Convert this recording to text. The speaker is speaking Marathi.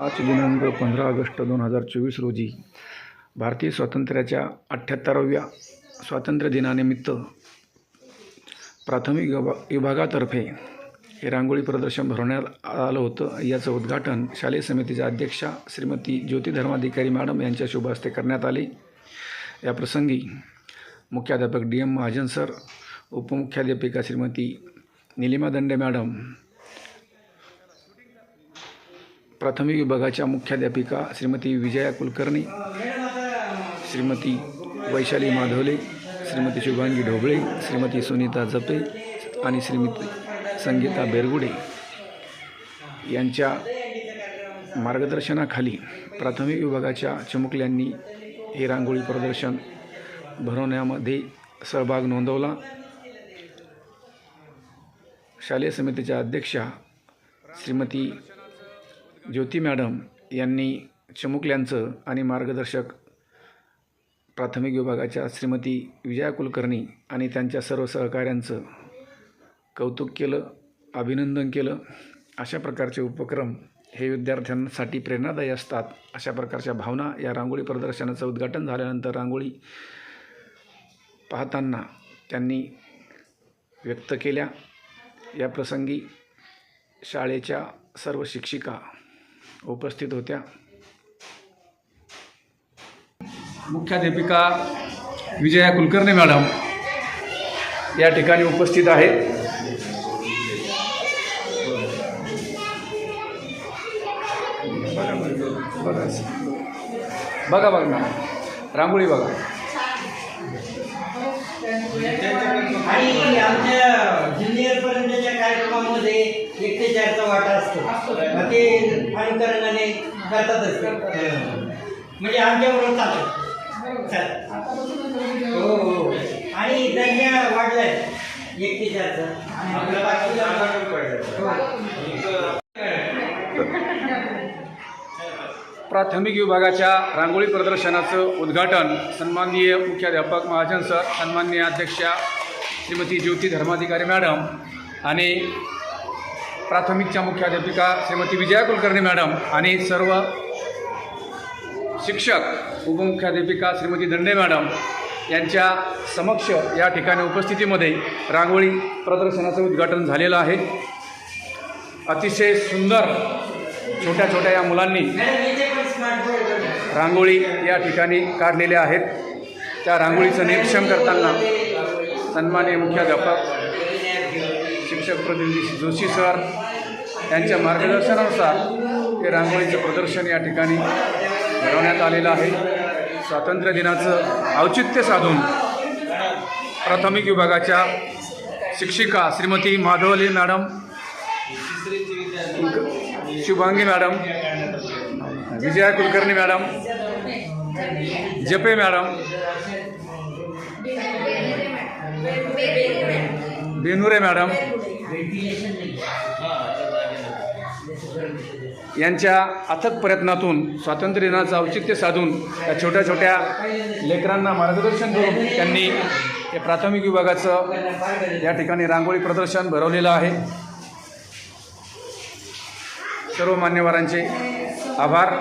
आज दिनांक पंधरा ऑगस्ट दोन हजार चोवीस रोजी भारतीय स्वातंत्र्याच्या अठ्ठ्याहत्तराव्या स्वातंत्र्य दिनानिमित्त प्राथमिक विभा विभागातर्फे हे रांगोळी प्रदर्शन भरवण्यात आलं होतं. याचं उद्घाटन शालेय समितीच्या अध्यक्षा श्रीमती ज्योती धर्माधिकारी मॅडम यांच्या शुभ हस्ते करण्यात आले. याप्रसंगी मुख्याध्यापक डी एम महाजन सर उपमुख्याध्यापिका श्रीमती निलिमा दंडे मॅडम प्राथमिक विभागाच्या मुख्याध्यापिका श्रीमती विजया कुलकर्णी श्रीमती वैशाली माधवले श्रीमती शुभांगी ढोबळे श्रीमती सुनीता जपे आणि श्रीमती संगीता बेरगुडे यांच्या मार्गदर्शनाखाली प्राथमिक विभागाच्या चिमुकल्यांनी हे रांगोळी प्रदर्शन भरवण्यामध्ये सहभाग नोंदवला. शालेय समितीच्या अध्यक्षा श्रीमती ज्योती मॅडम यांनी चिमुकल्यांचं आणि मार्गदर्शक प्राथमिक विभागाच्या श्रीमती विजया कुलकर्णी आणि त्यांच्या सर्व सहकाऱ्यांचं कौतुक केलं अभिनंदन केलं. अशा प्रकारचे उपक्रम हे विद्यार्थ्यांसाठी प्रेरणादायी असतात. अशा प्रकारच्या भावना या रांगोळी प्रदर्शनाचं उद्घाटन झाल्यानंतर रांगोळी पाहताना त्यांनी व्यक्त केल्या. या प्रसंगी शाळेच्या सर्व शिक्षिका उपस्थित होत्या. मुख्याध्यापिका विजया कुलकर्णी मॅडम या ठिकाणी उपस्थित आहेत. बघा बघा मॅडम. रांगोळी बघा. आणि आमच्या कार्यक्रमामध्ये एक ते चारचा वाटा असतो. मग ते अनुकरणाने करतातच ते. म्हणजे आमच्याबरोबर चालत चालत. हो हो आणि दर्जा वाढलाय एक ते चारचा आपलं बाकी हो. प्राथमिक विभागाच्या रांगोळी प्रदर्शनाचं उद्घाटन सन्माननीय मुख्याध्यापक महाजन सर सन्माननीय अध्यक्षा श्रीमती ज्योती धर्माधिकारी मॅडम आणि प्राथमिकच्या मुख्याध्यापिका श्रीमती विजया कुलकर्णी मॅडम आणि सर्व शिक्षक उपमुख्याध्यापिका श्रीमती दंडे मॅडम यांच्या समक्ष या ठिकाणी उपस्थितीमध्ये रांगोळी प्रदर्शनाचं उद्घाटन झालेलं आहे. अतिशय सुंदर छोट्या छोट्या या मुलांनी रांगोळी या ठिकाणी काढलेल्या आहेत. त्या रांगोळीचं निरीक्षण करताना सन्मान्य मुख्याध्यापक शिक्षक प्रतिनिधी जोशी सर यांच्या मार्गदर्शनानुसार हे रांगोळीचं प्रदर्शन या ठिकाणी भरवण्यात आलेलं आहे. स्वातंत्र्य दिनाचं औचित्य साधून प्राथमिक विभागाच्या शिक्षिका Shrimati Madhavali madam Shubhangi madam Vijaya Kulkarni madam Jape madam Benure madam यांच्या अथक प्रयत्नातून स्वातंत्र्य दिनाचं औचित्य साधून या छोट्या छोट्या लेकरांना मार्गदर्शन करून त्यांनी हे प्राथमिक विभागाचं या ठिकाणी रांगोळी प्रदर्शन भरवलेलं आहे. सर्व मान्यवरांचे आभार.